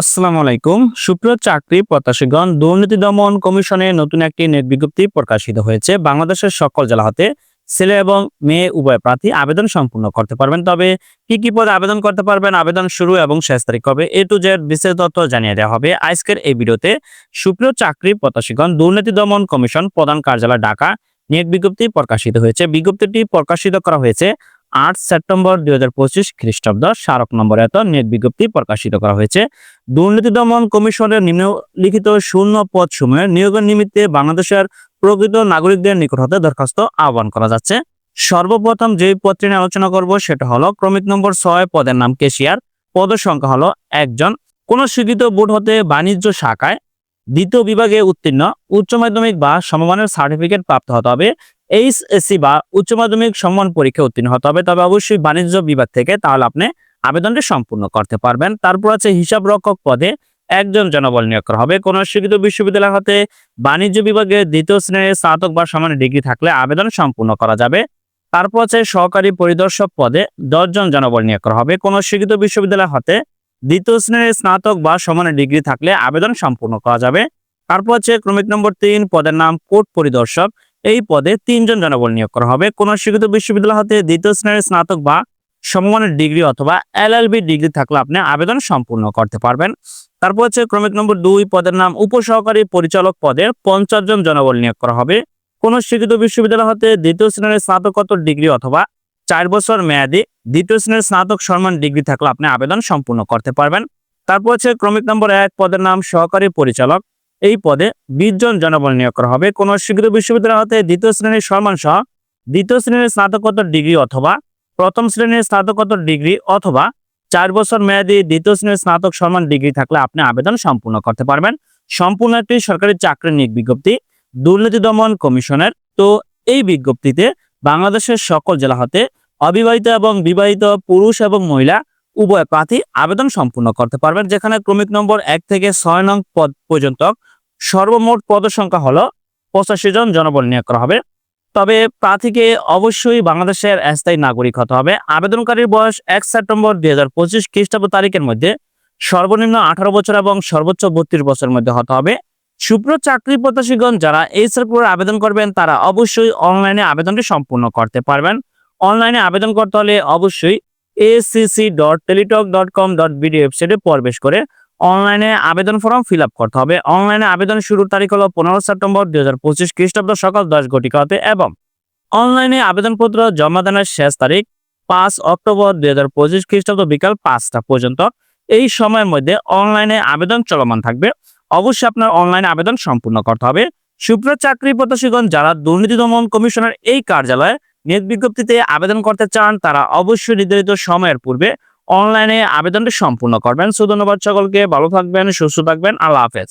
আসসালামু আলাইকুম। সুপ্রিয় চাকরি প্রত্যাশীগণ, দুর্নীতি দমন কমিশনে নতুন একটি নেট বিজ্ঞপ্তি প্রকাশিত হয়েছে। বাংলাদেশের সকল জেলা হতে ছেলে এবং মেয়ে উভয় প্রার্থী আবেদন সম্পূর্ণ করতে পারবেন। তবে কি কি পদে আবেদন করতে পারবেন, আবেদন শুরু এবং শেষ তারিখ হবে এ টু জেড বিশেষ তথ্য জানিয়ে দেওয়া হবে আজকের এই ভিডিওতে। সুপ্রিয় চাকরি প্রত্যাশীগণ, দুর্নীতি দমন কমিশন প্রধান কার্যালয় ঢাকা নেট বিজ্ঞপ্তি প্রকাশিত হয়েছে। বিজ্ঞপ্তিটি প্রকাশিত করা হয়েছে আট সেপ্টেম্বর দুই হাজার পঁচিশ খ্রিস্টাব্দ, স্মারক নম্বর এত, নেট বিজ্ঞপ্তি প্রকাশিত করা হয়েছে। দুর্নীতি দমন কমিশনের নিম্নলিখিত শূন্য পদ সমূহের নিয়োগের নিমিত্তে বাংলাদেশের প্রকৃত নাগরিকদের নিকট হতে দরখাস্ত আহ্বান করা যাচ্ছে। সর্বপ্রথম যে পদটি নিয়ে আলোচনা করব সেটা হলো ক্রমিক নম্বর ছয় পদের নাম কেশিয়ার। পদের সংখ্যা হলো একজন। কোন স্বীকৃত বোর্ড হতে বাণিজ্য শাখায় দ্বিতীয় বিভাগে উত্তীর্ণ। উচ্চ মাধ্যমিক বা সমমানের সার্টিফিকেট প্রাপ্ত হতে হবে। এইচএসসি বা উচ্চ মাধ্যমিক সম্মান পরীক্ষা উত্তীর্ণ হতে হবে। তবে অবশ্যই বাণিজ্য বিভাগ থেকে তাহলে আপনি আবেদনটি সম্পূর্ণ করতে পারবেন। তারপর আছে হিসাব রক্ষক পদে একজন জনবল নিয়োগ করা হবে। কোন স্বীকৃত বিশ্ববিদ্যালয় হতে বাণিজ্য বিভাগে দ্বিতীয় শ্রেণির স্নাতক বা সমান ডিগ্রি থাকলে আবেদন সম্পূর্ণ করা যাবে। তারপর আছে সহকারী পরিদর্শক পদে দশজন জনবল নিয়োগ করা হবে। কোন স্বীকৃত বিশ্ববিদ্যালয় হতে দ্বিতীয় শ্রেণির স্নাতক বা সমান ডিগ্রি থাকলে আবেদন সম্পূর্ণ করা যাবে। তারপর আছে ক্রমিক নম্বর তিন পদের নাম কোর্ট পরিদর্শক। এই পদে তিনজন জনবল নিয়োগ করা হবে। কোন স্বীকৃত বিশ্ববিদ্যালয় হতে দ্বিতীয় শ্রেণির স্নাতক বা সমমানের ডিগ্রি অথবা এলএলবি ডিগ্রি থাকলে আপনি আবেদন সম্পূর্ণ করতে পারবেন। তারপর হচ্ছে ক্রমিক নম্বর দুই পদের নাম উপসহকারী পরিচালক পদের পঞ্চাশ জন জনবল নিয়োগ করা হবে। কোন স্বীকৃত বিশ্ববিদ্যালয় হতে দ্বিতীয় শ্রেণির স্নাতকোত্তর ডিগ্রি অথবা চার বছর মেয়াদি দ্বিতীয় শ্রেণির স্নাতক সম্মান ডিগ্রি থাকলে আপনি আবেদন সম্পূর্ণ করতে পারবেন। তারপর হচ্ছে ক্রমিক নম্বর এক পদের নাম সহকারী পরিচালক। এই পদে বিশ জন জনবল নিয়োগ করা হবে। কোন স্বীকৃত বিশ্ববিদ্যালয় হতে দ্বিতীয় শ্রেণির সম্মান সহ দ্বিতীয় শ্রেণির স্নাতকোত্তর ডিগ্রি অথবা প্রথম শ্রেণির স্নাতকোত্তর ডিগ্রি অথবা চার বছর মেয়াদী দ্বিতীয় শ্রেণির স্নাতক সম্মান ডিগ্রি থাকলে আপনি আবেদন সম্পূর্ণ করতে পারবেন। সম্পূর্ণ একটি সরকারি চাকরি নিয়োগ বিজ্ঞপ্তি, দুর্নীতি দমন কমিশনের। তো এই বিজ্ঞপ্তিতে বাংলাদেশের সকল জেলা হতে অবিবাহিত এবং বিবাহিত পুরুষ এবং মহিলা উভয় প্রার্থী আবেদন সম্পূর্ণ করতে পারবেন, যেখানে ক্রমিক নম্বর এক থেকে ছয় নং পদ পর্যন্ত সর্বমোট পদের সংখ্যা হলো পঁচাশি জন জনবল নিয়োগ করা হবে। তবে প্রার্থীকে অবশ্যই বাংলাদেশের স্থায়ী নাগরিক হতে হবে। আবেদনকারীর বয়স এক সেপ্টেম্বর দুই হাজার পঁচিশ খ্রিস্টাব্দ তারিখের মধ্যে সর্বনিম্ন আঠারো বছর এবং সর্বোচ্চ বত্রিশ বছরের মধ্যে হতে হবে। সুপ্র চাকরি প্রত্যাশীগণ যারা এই সার্কুলার আবেদন করবেন, তারা অবশ্যই অনলাইনে আবেদনটি সম্পূর্ণ করতে পারবেন। অনলাইনে আবেদন করতে হলে অবশ্যই SSC dot teletalk dot com dot BD ওয়েবসাইটে প্রবেশ করে অনলাইনে আবেদন ফর্ম ফিল করতে হবে। অনলাইনে আবেদন শুরুর তারিখ হলো পনেরো সেপ্টেম্বর দুই হাজার পঁচিশ খ্রিস্টাব্দ সকাল দশ ঘটিকা এবং অনলাইনে আবেদনপত্র জমা দানের শেষ তারিখ পাঁচ অক্টোবর দুই হাজার পঁচিশ খ্রিস্টাব্দ বিকাল পাঁচটা পর্যন্ত। এই সময়ের মধ্যে অনলাইনে আবেদন চলমান থাকবে। অবশ্যই আপনার অনলাইনে আবেদন সম্পূর্ণ করতে হবে। সুপ্র চাকরি প্রত্যাশীগণ, যারা দুর্নীতি দমন কমিশনের এই কার্যালয়ে নিয়োগ বিজ্ঞপ্তিতে আবেদন করতে চান, তারা অবশ্যই নির্ধারিত সময়ের পূর্বে অনলাইনে আবেদনটি সম্পূর্ণ করবেন। সো ধন্যবাদ সকলকে ভালো থাকবেন সুস্থ থাকবেন আল্লাহ হাফেজ।